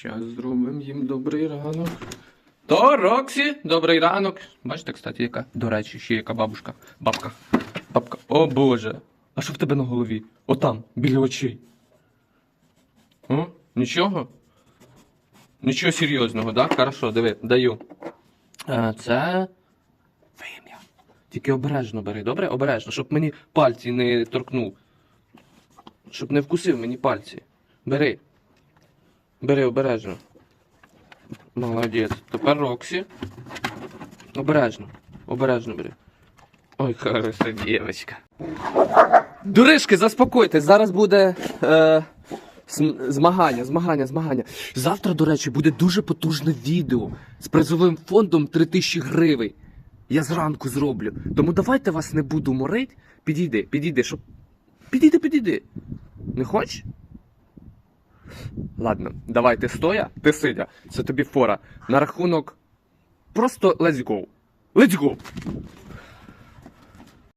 Щас зробимо їм добрий ранок. То, Роксі, добрий ранок. Бачите, кстати, яка? До речі, ще яка бабушка. Бабка. Бабка. О Боже. А що в тебе на голові? Отам, біля очей. О, нічого? Нічого серйозного, так? Хорошо, диви, даю. А, це. Вим'я. Тільки обережно бери, добре? Обережно, щоб мені пальці не торкнув. Щоб не вкусив мені пальці. Бери. Бери обережно. Молодець. Тепер Роксі. Обережно. Обережно бери. Ой, хороша дівчинка. Дуришки, заспокойтесь, зараз буде е, змагання, змагання, змагання. Завтра, до речі, буде дуже потужне відео з призовим фондом 3000 гривень. Я зранку зроблю. Тому давайте вас не буду морить. Підійди, підійди, щоб. Підійди, підійди. Не хочеш? Ладно, давай ти стоя, ти сидя. Це тобі фора. На рахунок. Просто let's go. Let's go.